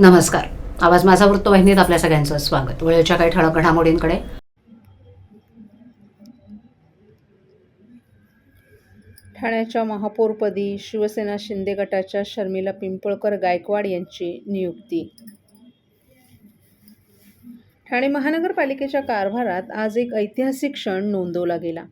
नमस्कार. आवाज माझा वृत्तवाहिनीत आपल्या सगळ्यांचं स्वागत. वेळेच्या काही ठळक घडामोडींकडे. ठाण्याच्या महापौरपदी शिवसेना शिंदे गटाच्या शर्मिला पिंपळकर गायकवाड यांची नियुक्ती. ठाणे महानगरपालिकेच्या कारभारात आज एक ऐतिहासिक क्षण नोंदवला गेला.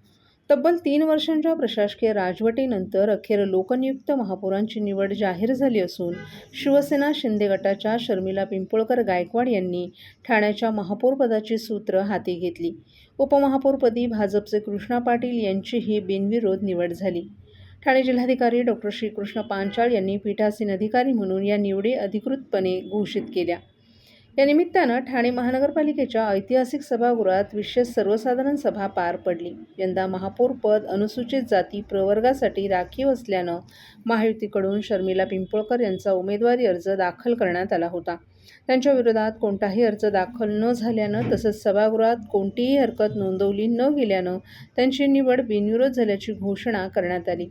तब्बल तीन वर्षांच्या प्रशासकीय राजवटीनंतर अखेर लोकनियुक्त महापौरांची निवड जाहीर झाली असून शिवसेना शिंदे गटाच्या शर्मिला पिंपळकर गायकवाड यांनी ठाण्याच्या महापौरपदाची सूत्र हाती घेतली. उपमहापौरपदी भाजपचे कृष्णा पाटील यांचीही बिनविरोध निवड झाली. ठाणे जिल्हाधिकारी डॉक्टर श्रीकृष्ण पांचाळ यांनी पीठासीन अधिकारी म्हणून या निवडी अधिकृतपणे घोषित केल्या. या निमित्तानं ठाणे महानगरपालिकेच्या ऐतिहासिक सभागृहात विशेष सर्वसाधारण सभा पार पडली. यंदा महापौर पद अनुसूचित जाती प्रवर्गासाठी राखीव असल्यानं महायुतीकडून शर्मिला पिंपळकर यांचा उमेदवारी अर्ज दाखल करण्यात आला होता. त्यांच्या विरोधात कोणताही अर्ज दाखल न झाल्यानं तसंच सभागृहात कोणतीही हरकत नोंदवली न गेल्यानं त्यांची निवड बिनविरोध झाल्याची घोषणा करण्यात आली.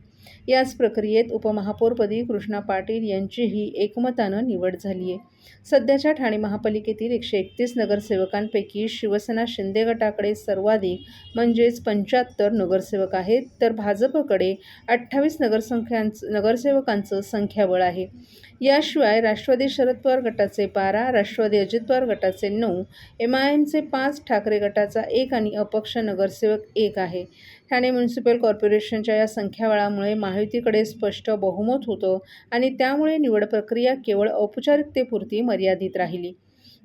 याच प्रक्रियेत उपमहापौरपदी कृष्णा पाटील यांचीही एकमतानं निवड झाली आहे सध्याच्या ठाणे महापालिकेतील एकशे एकतीस नगरसेवकांपैकी शिवसेना शिंदे गटाकडे सर्वाधिक म्हणजेच पंच्याहत्तर नगरसेवक आहेत तर भाजपकडे अठ्ठावीस नगरसंख्यांचं नगरसेवकांचं संख्याबळ आहे. याशिवाय राष्ट्रवादी शरद पवार गटाचे बारा राष्ट्रवादी अजित पवार गटाचे नऊ एम आय एमचे पाच ठाकरे गटाचा एक आणि अपक्ष नगरसेवक एक आहे. ठाणे म्युन्सिपल कॉर्पोरेशनच्या या संख्याबळामुळे महायुतीकडे स्पष्ट बहुमत होतं आणि त्यामुळे निवड प्रक्रिया केवळ औपचारिकतेपुरती मर्यादित राहिली.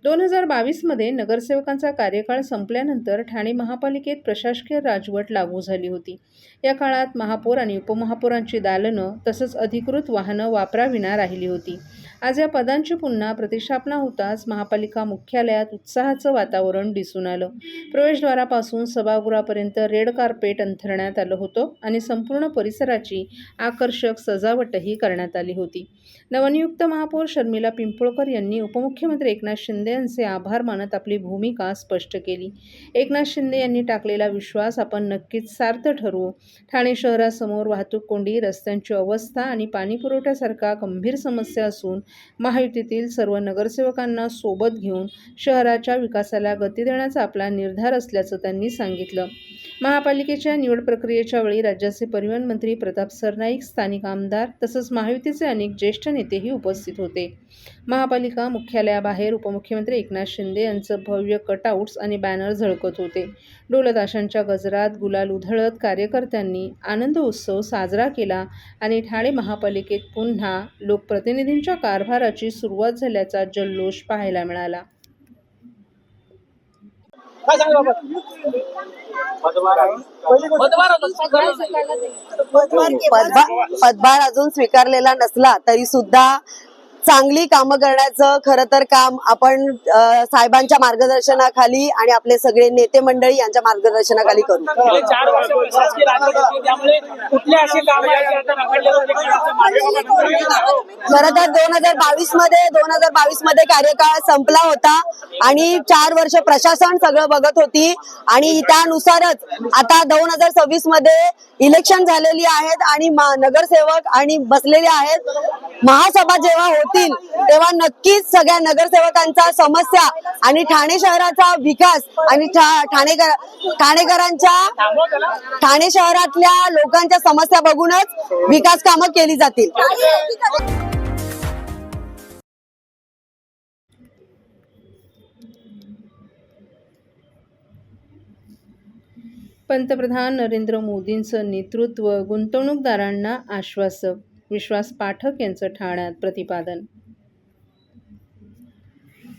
दोन हजार बावीसमध्ये नगरसेवकांचा कार्यकाळ संपल्यानंतर ठाणे महापालिकेत प्रशासकीय राजवट लागू झाली होती. या काळात महापौर आणि उपमहापौरांची दालनं तसंच अधिकृत वाहनं वापराविना राहिली होती. आज या पदांची पुन्हा प्रतिष्ठापना होताच महापालिका मुख्यालयात उत्साहाचं वातावरण दिसून आलं. प्रवेशद्वारापासून सभागृहापर्यंत रेड कार्पेट अंथरण्यात आलं होतं आणि संपूर्ण परिसराची आकर्षक सजावटही करण्यात आली होती. नवनियुक्त महापौर शर्मिला पिंपळकर यांनी उपमुख्यमंत्री एकनाथ शिंदे यांचे आभार मानत आपली भूमिका स्पष्ट केली. एकनाथ शिंदे यांनी टाकलेला विश्वास आपण नक्कीच सार्थ ठरवू. ठाणे शहरासमोर वाहतूक कोंडी रस्त्यांची अवस्था आणि पाणीपुरवठ्यासारख्या गंभीर समस्या असून महायुतीतील सर्व नगरसेवकांना सोबत घेऊन शहराच्या विकासाला गती देण्याचा आपला निर्धार असल्याचं त्यांनी सांगितलं. महापालिकेच्या निवड प्रक्रियेच्या वेळी राज्याचे परिवहन मंत्री प्रताप सरनाईक स्थानिक आमदार तसंच महायुतीचे अनेक ज्येष्ठ नेतेही उपस्थित होते. महापालिका मुख्यालयाबाहेर उपमुख्यमंत्री एकनाथ शिंदे यांचं भव्य कटआउट्स आणि बॅनर झळकत होते. ढोलताशांच्या गजरात गुलाल उधळत कार्यकर्त्यांनी आनंद उत्सव साजरा केला आणि ठाणे महापालिकेत पुन्हा लोकप्रतिनिधींच्या कार कारभाराची सुरुवात झाल्याचा जल्लोष पाहायला मिळाला. पदभा- पदभार अजून स्वीकारलेला नसला तरी सुद्धा चांगली कामं करण्याचं खरं तर काम आपण साहेबांच्या मार्गदर्शनाखाली आणि आपले सगळे नेते मंडळी यांच्या मार्गदर्शनाखाली करू. होती होते खरं तर दोन हजार बावीसमध्ये दोन हजार बावीसमध्ये कार्यकाळ संपला होता आणि चार वर्ष प्रशासन सगळं बघत होती आणि त्यानुसारच आता दोन हजार सव्वीसमध्ये इलेक्शन झालेली आहेत आणि नगरसेवक आणि बसलेले आहेत. महासभा जेव्हा येतील तेव्हा नक्कीच सगळ्या नगरसेवकांचा समस्या आणि ठाणे शहराचा विकास आणि ठाणेकर ठाणेकरांच्या ठाणे शहरातल्या लोकांच्या समस्या बघूनच विकास कामं केली जातील. पंतप्रधान नरेंद्र मोदींचं नेतृत्व गुंतवणूकदारांना आश्वासक विश्वास पाठक यांचं ठाण्यात प्रतिपादन.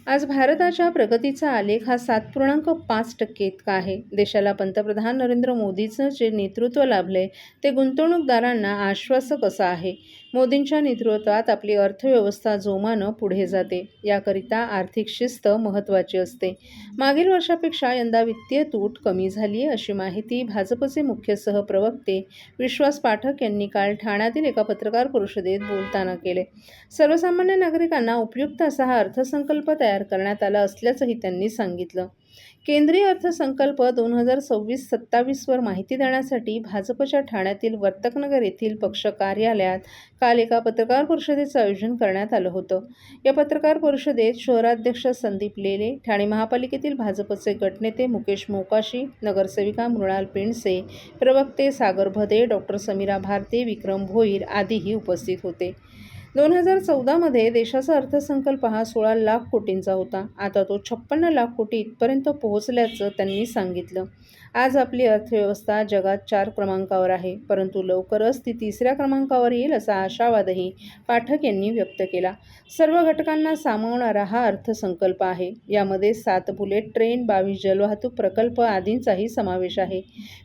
आज भारताच्या प्रगतीचा आलेख हा सात पूर्णांक पाच टक्के इतका आहे. देशाला पंतप्रधान नरेंद्र मोदीचं जे नेतृत्व लाभले ते गुंतवणूकदारांना आश्वासक असं आहे. मोदींच्या नेतृत्वात आपली अर्थव्यवस्था जोमानं पुढे जाते. याकरिता आर्थिक शिस्त महत्त्वाची असते. मागील वर्षापेक्षा यंदा वित्तीय तूट कमी झाली आहे अशी माहिती भाजपचे मुख्य सहप्रवक्ते विश्वास पाठक यांनी काल ठाण्यातील एका पत्रकार परिषदेत बोलताना केले सर्वसामान्य नागरिकांना उपयुक्त असा हा अर्थसंकल्प तयार करण्यात आला असल्याचंही त्यांनी सांगितलं. केंद्रीय अर्थसंकल्प दोन हजार सव्वीस सत्तावीसवर माहिती देण्यासाठी भाजपच्या ठाण्यातील वर्तकनगर येथील पक्ष कार्यालयात काल एका पत्रकार परिषदेचं आयोजन करण्यात आलं होतं. या पत्रकार परिषदेत शहराध्यक्ष संदीप लेले ठाणे महापालिकेतील भाजपचे गटनेते मुकेश मोकाशी नगरसेविका मृणाल पेंडसे प्रवक्ते सागर भदे डॉक्टर समीरा भारती विक्रम भोईर आदीही उपस्थित होते. दोन हजार चौदामध्ये देशाचा अर्थसंकल्प हा सोळा लाख कोटींचा होता. आता तो छप्पन्न लाख कोटी इथपर्यंत पोहोचल्याचं त्यांनी सांगितलं. आज आपली अर्थव्यवस्था जगात चार क्रमांकावर आहे परंतु लवकरच ती तिसऱ्या क्रमांकावर येईल असा आशावादही पाठक यांनी व्यक्त केला. सर्व घटकांना सामावणारा हा अर्थसंकल्प आहे. यामध्ये सात बुलेट ट्रेन बावीस जलवाहतूक प्रकल्प आदींचाही समावेश आहे.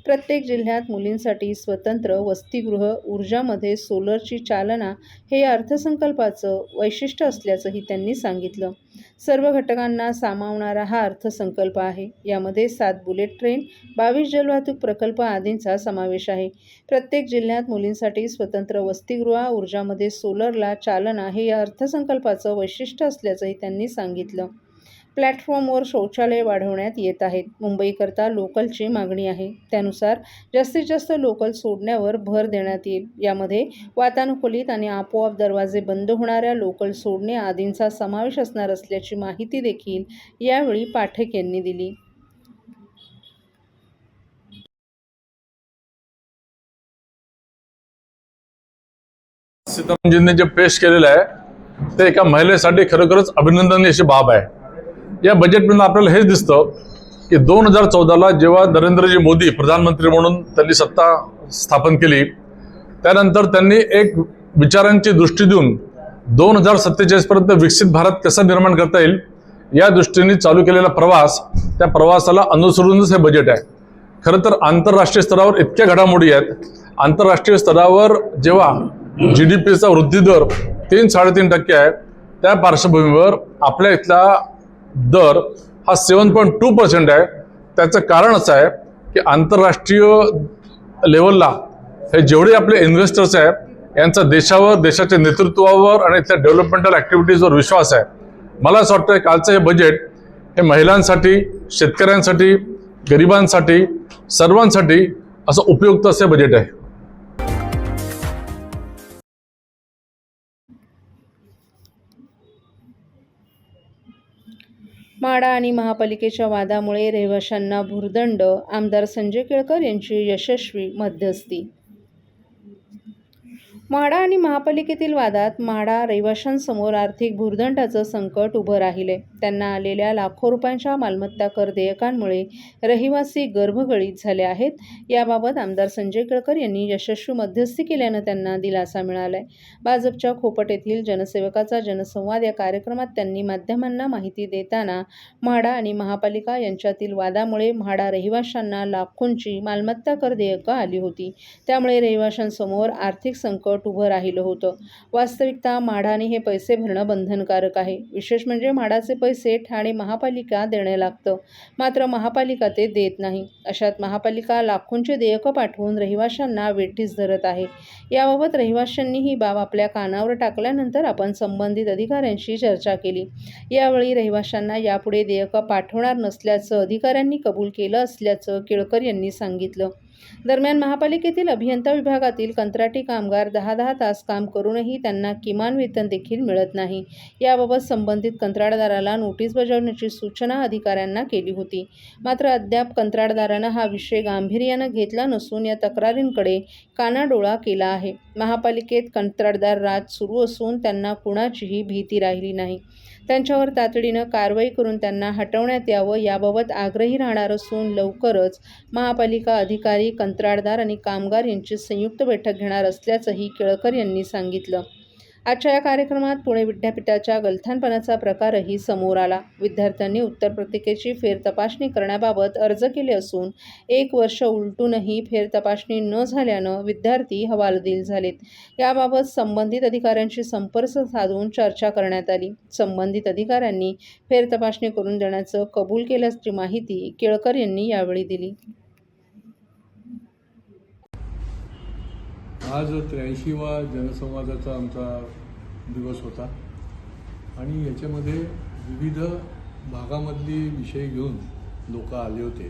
प्रत्येक जिल्ह्यात मुलींसाठी स्वतंत्र वसतिगृह ऊर्जामध्ये सोलरची चालना हे या अर्थसंकल्पाचं वैशिष्ट्य असल्याचंही त्यांनी सांगितलं. सर्व घटकांना सामावणारा हा अर्थसंकल्प आहे. यामध्ये सात बुलेट ट्रेन बावीस जलवाहतूक प्रकल्प आदींचा समावेश आहे. प्रत्येक जिल्ह्यात मुलींसाठी स्वतंत्र वसतिगृह ऊर्जामध्ये सोलरला चालना हे या अर्थसंकल्पाचं वैशिष्ट्य असल्याचंही त्यांनी सांगितलं. प्लॅटफॉर्मवर शौचालय वाढवण्यात येत आहेत. मुंबईकरता लोकलची मागणी आहे. त्यानुसार जास्तीत जास्त लोकल सोडण्यावर भर देण्यात येईल. यामध्ये वातानुकूलित आणि आपोआप दरवाजे बंद होणाऱ्या लोकल सोडणे आदींचा समावेश असणार असल्याची माहिती देखील यावेळी पाठक यांनी दिली. सीतारामजींनी जे पेश केलेलं आहे ते एका महिलेसाठी खरोखरच अभिनंदनीय अशी बाब आहे. या बजेटमधून आपल्याला हेच दिसतं की दोन हजार चौदाला जेव्हा नरेंद्रजी मोदी प्रधानमंत्री म्हणून त्यांनी सत्ता स्थापन केली त्यानंतर त्यांनी एक विचारांची दृष्टी देऊन दोन हजार सत्तेचाळीसपर्यंत विकसित भारत कसा निर्माण करता येईल या दृष्टीने चालू केलेला प्रवास त्या प्रवासाला अनुसरूनच हे बजेट आहे. खरं तर आंतरराष्ट्रीय स्तरावर इतक्या घडामोडी आहेत. आंतरराष्ट्रीय स्तरावर जेव्हा जी डी पीचा वृद्धी दर तीन साडेतीन टक्के आहे त्या पार्श्वभूमीवर आपल्या इथला दर हा सेवन पॉईंट टू पर्सेंट आहे. त्याचं कारण असं आहे की आंतरराष्ट्रीय लेवलला हे जेवढे आपले इन्व्हेस्टर्स आहेत यांचा देशावर देशाच्या नेतृत्वावर आणि त्या डेव्हलपमेंटल ॲक्टिव्हिटीजवर विश्वास आहे. मला असं वाटतं कालचं हे बजेट हे महिलांसाठी शेतकऱ्यांसाठी गरिबांसाठी सर्वांसाठी असं उपयुक्त असे बजेट आहे. माडा आणि महापालिकेच्या वादामुळे रहिवाशांना भुर्दंड. आमदार संजय केळकर यांची यशस्वी मध्यस्थी. म्हाडा आणि महापालिकेतील वादात म्हाडा रहिवाशांसमोर आर्थिक भुर्दंडाचं संकट उभं राहिले. त्यांना आलेल्या लाखो रुपयांच्या मालमत्ता कर देयकांमुळे रहिवासी गर्भगळीत झाले आहेत. याबाबत आमदार संजय केळकर यांनी यशस्वी मध्यस्थी केल्यानं त्यांना दिलासा मिळालाय. भाजपच्या खोपट येथील जनसेवकाचा जनसंवाद या कार्यक्रमात त्यांनी माध्यमांना माहिती देताना म्हाडा आणि महापालिका यांच्यातील वादामुळे म्हाडा रहिवाशांना लाखोंची मालमत्ता कर देयकं आली होती. त्यामुळे रहिवाशांसमोर आर्थिक संकट उभं राहिलं होतं. वास्तविकता म्हाडाने हे पैसे भरणं बंधनकारक आहे. विशेष म्हणजे म्हाडाचे पैसे ठाणे महापालिका देणे लागतं. मात्र महापालिका ते देत नाही. अशात महापालिका लाखोंचे देयकं पाठवून रहिवाशांना वेठीस धरत आहे. याबाबत रहिवाशांनी ही बाब आपल्या कानावर टाकल्यानंतर आपण संबंधित अधिकाऱ्यांशी चर्चा केली. यावेळी रहिवाशांना यापुढे देयकं पाठवणार नसल्याचं अधिकाऱ्यांनी कबूल केलं असल्याचं केळकर यांनी सांगितलं. दरम्यान महापालिकेतील अभियंता विभागातील कंत्राटी कामगार दहा दहा तास काम करूनही त्यांना किमान वेतन देखील मिळत नाही. याबाबत संबंधित कंत्राटदाराला नोटीस बजावण्याची सूचना अधिकाऱ्यांना केली होती. मात्र अद्याप कंत्राटदारानं हा विषय गांभीर्यानं घेतला नसून या तक्रारींकडे कानाडोळा केला आहे. महापालिकेत कंत्राटदार राज सुरू असून त्यांना कुणाचीही भीती राहिली नाही. त्यांच्यावर तातडीनं कारवाई करून त्यांना हटवण्यात यावं याबाबत आग्रही राहणार असून लवकरच महापालिका अधिकारी कंत्राटदार आणि कामगार यांची संयुक्त बैठक घेणार असल्याचंही केळकर यांनी सांगितलं. आजच्या या कार्यक्रमात पुणे विद्यापीठाच्या गलथानपणाचा प्रकारही समोर आला. विद्यार्थ्यांनी उत्तर प्रतिकेची फेरतपासणी करण्याबाबत अर्ज केले असून एक वर्ष उलटूनही फेरतपासणी न झाल्यानं विद्यार्थी हवालदिल झालेत. याबाबत संबंधित अधिकाऱ्यांशी संपर्क साधून चर्चा करण्यात आली. संबंधित अधिकाऱ्यांनी फेरतपासणी करून देण्याचं कबूल केल्याची माहिती केळकर यांनी यावेळी दिली. आज त्र्याऐंशीवा जनसंवादाचा आमचा दिवस होता आणि याच्यामध्ये विविध भागामधली विषय घेऊन लोक आले होते.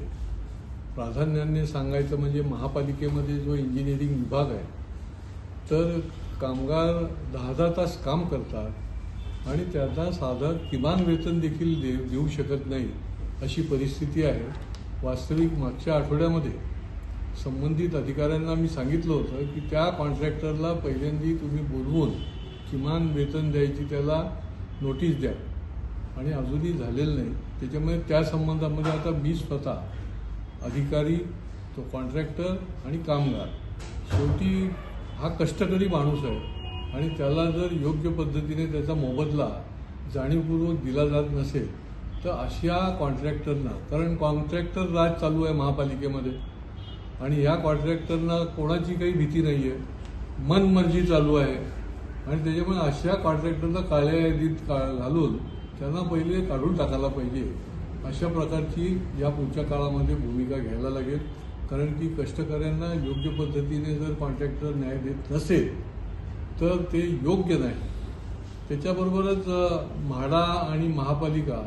प्राधान्याने सांगायचं म्हणजे महापालिकेमध्ये जो इंजिनिअरिंग विभाग आहे तर कामगार दहा दहा तास काम करतात आणि त्यांना साधं किमान वेतन देखील दे देऊ शकत नाही अशी परिस्थिती आहे. वास्तविक मागच्या आठवड्यामध्ये संबंधित अधिकाऱ्यांना मी सांगितलं होतं की त्या कॉन्ट्रॅक्टरला पहिल्यांदी तुम्ही बोलवून किमान वेतन द्यायची त्याला नोटीस द्या. आणि अजूनही झालेलं नाही. त्याच्यामुळे त्या संबंधामध्ये आता मी स्वतः अधिकारी तो कॉन्ट्रॅक्टर आणि कामगार. शेवटी हा कष्टकरी माणूस आहे आणि त्याला जर योग्य पद्धतीने त्याचा मोबदला जाणीवपूर्वक दिला जात नसेल तर अशा कॉन्ट्रॅक्टरना कारण कॉन्ट्रॅक्टर राज चालू आहे महापालिकेमध्ये. आणि या कॉन्ट्रॅक्टरना कोणाची काही भीती नाही आहे मनमर्जी चालू आहे. आणि त्याच्यामुळे अशा कॉन्ट्रॅक्टरला काळ्या यादीत का घालून त्यांना पहिले काढून टाकायला पाहिजे. अशा प्रकारची या पुढच्या काळामध्ये भूमिका घ्यायला लागेल. कारण की कष्टकऱ्यांना योग्य पद्धतीने जर कॉन्ट्रॅक्टर न्याय देत नसेल तर ते योग्य नाही. त्याच्याबरोबरच म्हाडा आणि महापालिका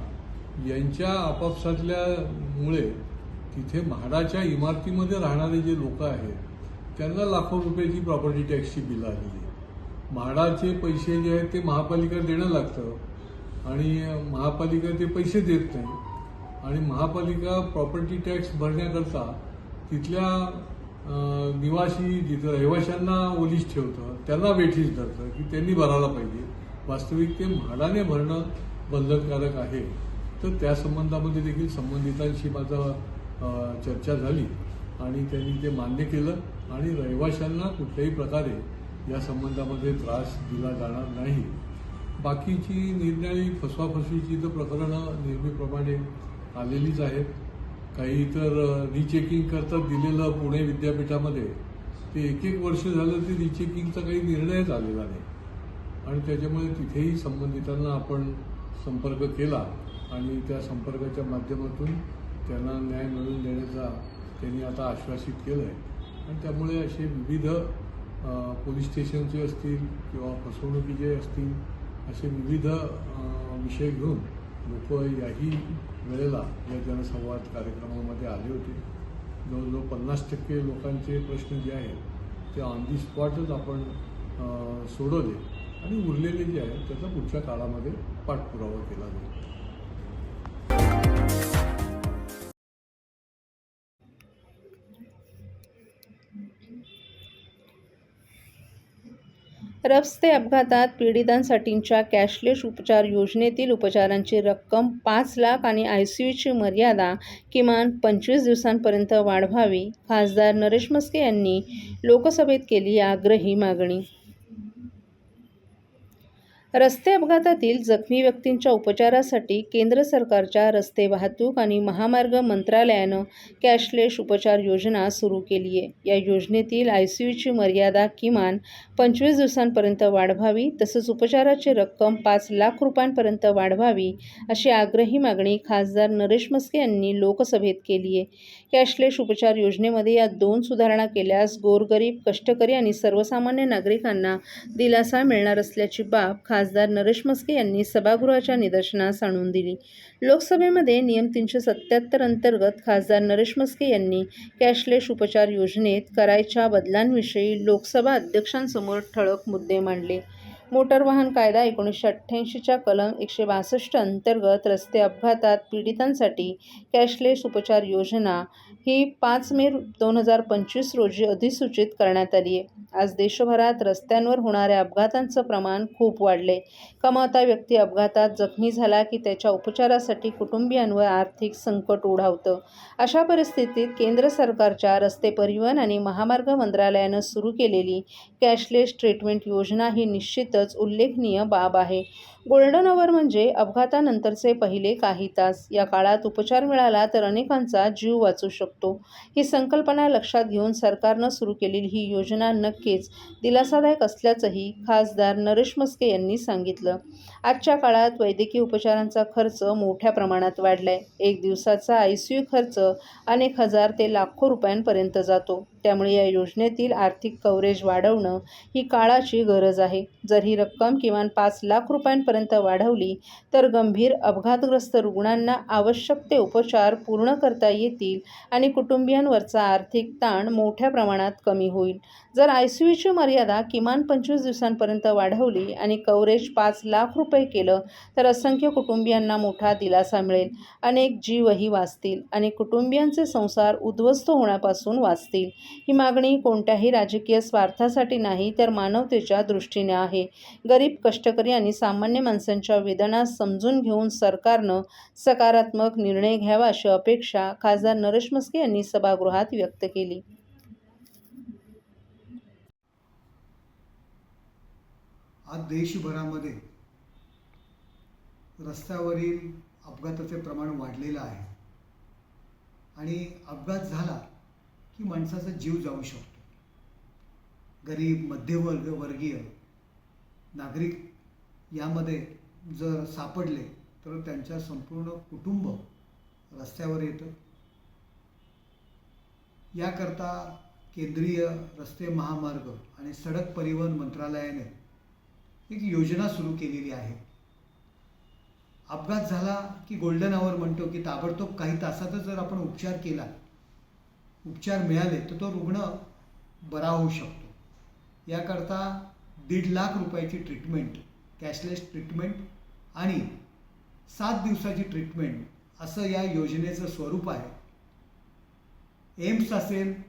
यांच्या आपापसातल्यामुळे तिथे म्हाडाच्या इमारतीमध्ये राहणारे जे लोक आहेत त्यांना लाखो रुपयाची प्रॉपर्टी टॅक्सची बिलं आलेली म्हाडाचे पैसे जे आहेत ते महापालिका देणं लागतं आणि महापालिका ते पैसे देत नाही. आणि महापालिका प्रॉपर्टी टॅक्स भरण्याकरता तिथल्या निवासी जिथं रहिवाशांना ओलीस ठेवतं त्यांना वेठीस धरतं की त्यांनी भरायला पाहिजे. वास्तविक ते म्हाडाने भरणं बंधनकारक आहे. तर त्या संबंधामध्ये देखील संबंधितांशी माझा चर्चा झाली आणि त्यांनी ते मान्य केलं आणि रहिवाशांना कुठल्याही प्रकारे या संबंधामध्ये त्रास दिला जाणार नाही. बाकीची निर्णयी फसवाफसवीची तर प्रकरणं नेहमीप्रमाणे आलेलीच आहेत. काही तर रिचेकिंग करता दिलेलं पुणे विद्यापीठामध्ये. ते एक एक वर्ष झालं ते रिचेकिंगचा काही निर्णयच आलेला नाही. आणि त्याच्यामुळे तिथेही संबंधितांना आपण संपर्क केला आणि त्या संपर्काच्या माध्यमातून त्यांना न्याय मिळवून देण्याचा त्यांनी आता आश्वासित केलं आहे आणि त्यामुळे असे विविध पोलीस स्टेशनचे असतील किंवा फसवणुकीचे असतील असे विविध विषय घेऊन लोक याही वेळेला या जनसंवाद कार्यक्रमामध्ये आले होते. जवळजवळ पन्नास टक्के लोकांचे प्रश्न जे आहेत ते ऑन दी स्पॉटच आपण सोडवले आणि उरलेले जे आहेत त्याचा पुढच्या काळामध्ये पाठपुरावा केला जाईल. रस्ते अपघातात पीडितांसाठींच्या कॅशलेस उपचार योजनेतील उपचारांची रक्कम पाच लाख आणि आय सी यूची मर्यादा किमान पंचवीस दिवसांपर्यंत वाढवावी खासदार नरेश मस्के यांनी लोकसभेत केली आग्रही मागणी. रस्ते अपघातातील जखमी व्यक्तींच्या उपचारासाठी केंद्र सरकारच्या रस्ते वाहतूक आणि महामार्ग मंत्रालयानं कॅशलेस उपचार योजना सुरू केली आहे. या योजनेतील आय सी यूची मर्यादा किमान पंचवीस दिवसांपर्यंत वाढवावी तसंच उपचाराची रक्कम पाच लाख रुपयांपर्यंत वाढवावी अशी आग्रही मागणी खासदार नरेश मस्के यांनी लोकसभेत केली आहे. कॅशलेस उपचार योजनेमध्ये या दोन सुधारणा केल्यास गोरगरीब कष्टकरी आणि सर्वसामान्य नागरिकांना दिलासा मिळणार असल्याची बाब खासदार नरेश मस्के यांनी सभागृहाच्या निदर्शनास आणून दिली. लोकसभेमध्ये नियम तीनशे सत्याहत्तर अंतर्गत खासदार नरेश मस्के यांनी कॅशलेस उपचार योजनेत करायच्या बदलांविषयी लोकसभा अध्यक्षांसमोर ठळक मुद्दे मांडले. मोटर वाहन कायदा एकोणीसशे अठ्ठ्याऐंशीच्या कलम एकशे बासष्ट अंतर्गत रस्ते अपघातात पीडितांसाठी कॅशलेस उपचार योजना ही पाच मे दोन हजार पंचवीस रोजी अधिसूचित करण्यात आली आहे. आज देशभरात रस्त्यांवर होणाऱ्या अपघातांचं प्रमाण खूप वाढले. कमावता व्यक्ती अपघातात जखमी झाला की त्याच्या उपचारासाठी कुटुंबियांवर आर्थिक संकट ओढावतं. अशा परिस्थितीत केंद्र सरकारच्या रस्ते परिवहन आणि महामार्ग मंत्रालयानं सुरू केलेली कॅशलेस ट्रीटमेंट योजना ही निश्चितच उल्लेखनीय बाब आहे. गोल्डन अवर म्हणजे अपघातानंतरचे पहिले काही तास. या काळात उपचार मिळाला तर अनेकांचा जीव वाचू शकतो. ही संकल्पना लक्षात घेऊन सरकारनं सुरू केलेली ही योजना नक्कीच दिलासादायक असल्याचंही खासदार नरेश मस्के यांनी सांगितलं. आजच्या काळात वैद्यकीय उपचारांचा खर्च मोठ्या प्रमाणात वाढलाय. एक दिवसाचा आय सी यू खर्च अनेक हजार ते लाखो रुपयांपर्यंत जातो. त्यामुळे या योजनेतील आर्थिक कव्हरेज वाढवणं ही काळाची गरज आहे. जर ही रक्कम किमान पाच लाख रुपयांपर्यंत वाढवली तर गंभीर अपघातग्रस्त रुग्णांना आवश्यक ते उपचार पूर्ण करता येतील आणि कुटुंबियांवरचा आर्थिक ताण मोठ्या प्रमाणात कमी होईल. जर आय सी यूची मर्यादा किमान पंचवीस दिवसांपर्यंत वाढवली आणि कव्हरेज पाच लाख रुपये केलं तर असंख्य कुटुंबियांना मोठा दिलासा मिळेल. अनेक जीवही वाचतील आणि कुटुंबियांचे संसार उद्ध्वस्त होण्यापासून वाचतील. ही मागणी कोणत्याही राजकीय स्वार्थासाठी नाही तर मानवतेच्या दृष्टीने आहे. गरीब कष्टकरी आणि सामान्य माणसांच्या वेदना समजून घेऊन सरकारनं सकारात्मक निर्णय घ्यावा अशी अपेक्षा खासदार नरेश मस्के यांनी सभागृहात व्यक्त केली. आज देशभरामध्ये रस्त्यावरील अपघाताचे प्रमाण वाढलेलं आहे. आणि अपघात झाला की माणसाचा जीव जाऊ शकतो. गरीब मध्यवर्ग वर्गीय नागरिक यामध्ये जर सापडले तर त्यांच्या संपूर्ण कुटुंब रस्त्यावर येतं. याकरता केंद्रीय रस्ते महामार्ग आणि सडक परिवहन मंत्रालयाने एक योजना सुरू केलेली आहे. अपघात झाला की गोल्डन आवर म्हणतो की ताबडतोब काही तासातच जर आपण उपचार केला उपचार मिळाले तर तो रुग्ण बरा होऊ शकतो. याकरता दीड लाख रुपयाची ट्रीटमेंट कॅशलेस ट्रीटमेंट आणि सात दिवसाची ट्रीटमेंट असं या योजनेचं स्वरूप आहे. एम्स असेल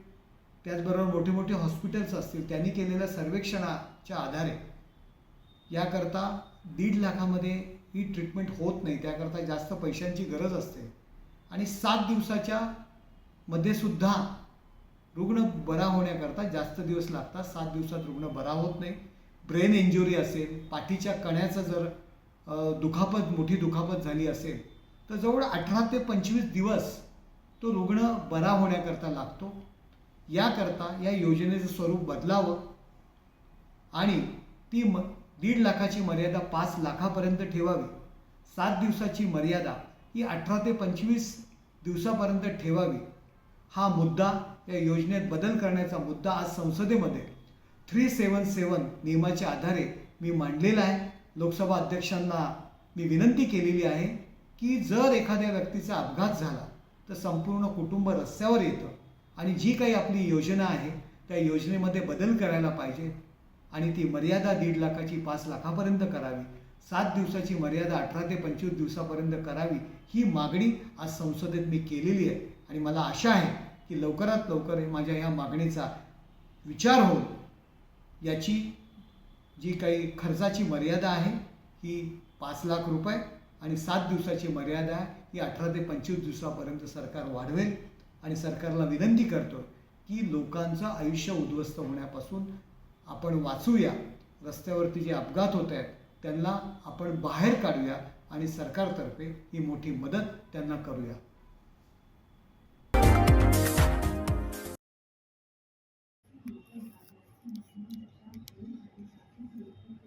त्याचबरोबर मोठे मोठे हॉस्पिटल्स असतील त्यांनी केलेल्या सर्वेक्षणाच्या आधारे याकरता दीड लाखामध्ये ही ट्रीटमेंट होत नाही. त्याकरता जास्त पैशांची गरज असते. आणि सात दिवसाच्या मध्ये सुद्धा रुग्ण बरा होण्याकरता जास्त दिवस लागतात. सात दिवसात रुग्ण बरा होत नाही. ब्रेन इंजुरी असेल पाठीच्या कण्याचं जर दुखापत मोठी दुखापत झाली असेल तर जवळ अठरा ते पंचवीस दिवस तो रुग्ण बरा होण्याकरता लागतो. याकरता या योजनेचं स्वरूप बदलावं आणि ती म दीड लाखाची मर्यादा पाच लाखापर्यंत ठेवावी. सात दिवसाची मर्यादा ही अठरा ते पंचवीस दिवसापर्यंत ठेवावी. हा मुद्दा या योजनेत बदल करण्याचा मुद्दा आज संसदेमध्ये. थ्री सेवन सेवन नियमाच्या आधारे मी मांडलेला आहे. लोकसभा अध्यक्षांना मी विनंती केलेली आहे की जर एखाद्या व्यक्तीचा अपघात झाला तर संपूर्ण कुटुंब रस्त्यावर येतं आणि जी काही आपली योजना आहे त्या योजनेमध्ये बदल करायला पाहिजे आणि ती मर्यादा दीड लाखाची पाच लाखापर्यंत करावी. सात दिवसाची मर्यादा अठरा ते पंचवीस दिवसापर्यंत करावी ही मागणी आज संसदेत मी केलेली आहे आणि मला आशा आहे की लवकरात लवकर माझ्या या मागणीचा विचार होऊन याची जी काही खर्चाची मर्यादा आहे ही पाच लाख रुपये आणि सात दिवसाची मर्यादा आहे ही अठरा ते पंचवीस दिवसापर्यंत सरकार वाढवेल. आणि सरकारला विनंती करतो की लोकांचं आयुष्य उद्ध्वस्त होण्यापासून आपण वाचूया. रस्त्यावरती जे अपघात होत आहेत त्यांना आपण बाहेर काढूया आणि सरकारतर्फे ही मोठी मदत त्यांना करूया.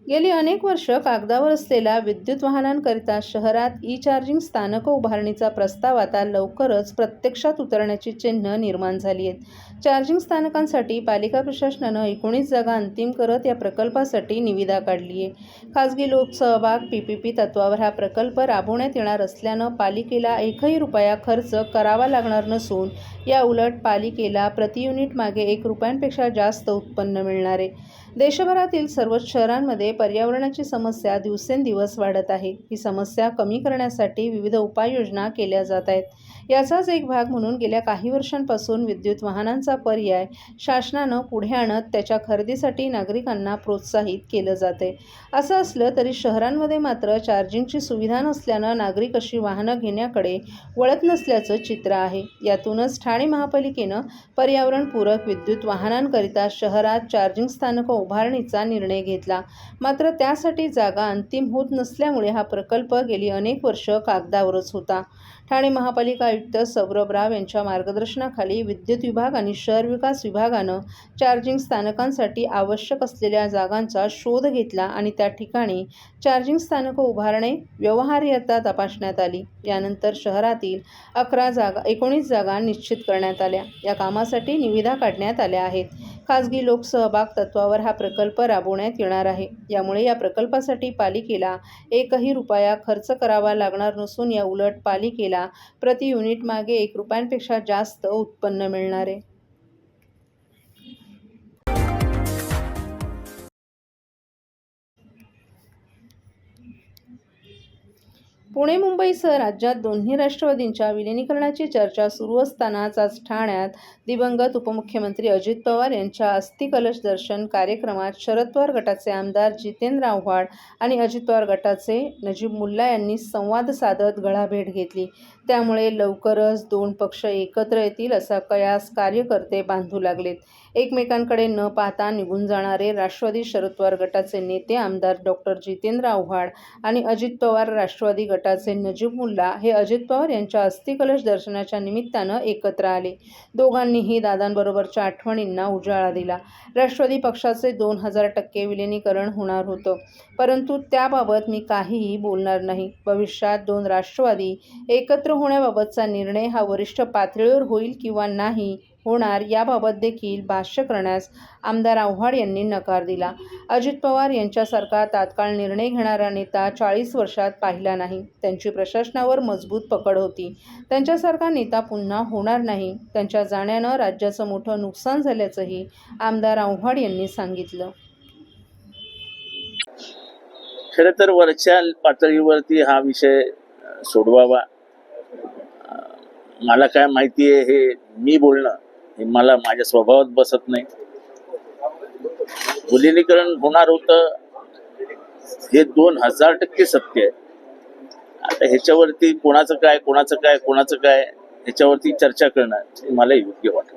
गेली अनेक वर्ष कागदावर असलेल्या विद्युत वाहनांकरिता शहरात ई चार्जिंग स्थानकं उभारणीचा प्रस्ताव आता लवकरच प्रत्यक्षात उतरण्याची चिन्ह निर्माण झाली आहेत. चार्जिंग स्थानकांसाठी पालिका प्रशासनानं एकोणीस जागा अंतिम करत या प्रकल्पासाठी निविदा काढली आहे खाजगी लोकसहभाग पी पी पी तत्वावर हा प्रकल्प राबवण्यात येणार असल्यानं पालिकेला एकही रुपया खर्च करावा लागणार नसून या उलट पालिकेला प्रति युनिट मागे एक रुपयांपेक्षा जास्त उत्पन्न मिळणार आहे. देशभरातील सर्वच शहरांमध्ये पर्यावरणाची समस्या दिवसेंदिवस वाढत आहे. ही समस्या कमी करण्यासाठी विविध उपाययोजना केल्या जात आहेत. याचाच एक भाग म्हणून गेल्या काही वर्षांपासून विद्युत वाहनांचा पर्याय शासनानं पुढे आणत त्याच्या खरेदीसाठी नागरिकांना प्रोत्साहित केलं जाते. असं असलं तरी शहरांमध्ये मात्र चार्जिंगची सुविधा नसल्यानं नागरिक अशी वाहनं घेण्याकडे वळत नसल्याचं चित्र आहे. यातूनच ठाणे महापालिकेनं पर्यावरणपूरक विद्युत वाहनांकरिता शहरात चार्जिंग स्थानकं उभारणीचा निर्णय घेतला. मात्र त्यासाठी जागा अंतिम होत नसल्यामुळे हा प्रकल्प गेली अनेक वर्ष कागदावरच होता. ठाणे महापालिका आयुक्त सौरभ राव यांच्या मार्गदर्शनाखाली विद्युत विभाग आणि शहर विकास विभागानं चार्जिंग स्थानकांसाठी आवश्यक असलेल्या जागांचा शोध घेतला आणि त्या ठिकाणी चार्जिंग स्थानकं उभारणे व्यवहार्यता तपासण्यात आली. यानंतर शहरातील अकरा जागा एकोणीस जागा निश्चित करण्यात आल्या. या कामासाठी निविदा काढण्यात आल्या आहेत. खाजगी लोकसहभाग तत्वावर हा प्रकल्प राबवण्यात येणार आहे. यामुळे या प्रकल्पासाठी पालिकेला एकही रुपया खर्च करावा लागणार नसून या उलट पालिकेला प्रति युनिट मागे एक रुपयांपेक्षा जास्त उत्पन्न मिळणार आहे. पुणे मुंबईसह राज्यात दोन्ही राष्ट्रवादींच्या विलिनीकरणाची चर्चा सुरू असतानाच आज ठाण्यात दिवंगत उपमुख्यमंत्री अजित पवार यांच्या अस्थिकलश दर्शन कार्यक्रमात शरद पवार गटाचे आमदार जितेंद्र आव्हाड आणि अजित पवार गटाचे नजीब मुल्ला यांनी संवाद साधत गळाभेट घेतली. त्यामुळे लवकरच दोन पक्ष एकत्र येतील असा कयास कार्यकर्ते बांधू लागलेत. एकमेकांकडे न पाहता निघून जाणारे राष्ट्रवादी शरद पवार गटाचे नेते आमदार डॉक्टर जितेंद्र आव्हाड आणि अजित पवार राष्ट्रवादी गटाचे नजीब मुल्ला हे अजित पवार यांच्या अस्थिकलश दर्शनाच्या निमित्तानं एकत्र आले. दोघांनीही दादांबरोबरच्या आठवणींना उजाळा दिला. राष्ट्रवादी पक्षाचे दोन हजार टक्के विलिनीकरण होणार होतं. परंतु त्याबाबत मी काहीही बोलणार नाही. भविष्यात दोन राष्ट्रवादी एकत्र होण्याबाबतचा निर्णय हा वरिष्ठ पातळीवर होईल किंवा नाही होणार याबाबत देखील भाष्य करण्यास आमदार आव्हाड यांनी नकार दिला. अजित पवार यांच्यासारखा तात्काळ निर्णय घेणारा नेता चाळीस वर्षात पाहिला नाही. त्यांची प्रशासनावर मजबूत पकड होती. त्यांच्यासारखा नेता पुन्हा होणार नाही. त्यांच्या जाण्यानं राज्याचं मोठं नुकसान झाल्याचंही आमदार आव्हाड यांनी सांगितलं. खरं तर वरच्या पातळीवरती हा विषय सोडवावा. मला काय माहिती आहे हे मी बोलणं. हे मला माझ्या स्वभावात बसत नाही. विलिनीकरण होणार होतं हे दोन हजार टक्के सत्य आहे. आता ह्याच्यावरती कोणाचं काय कोणाचं काय कोणाचं काय ह्याच्यावरती चर्चा करणं हे मला योग्य वाटतं.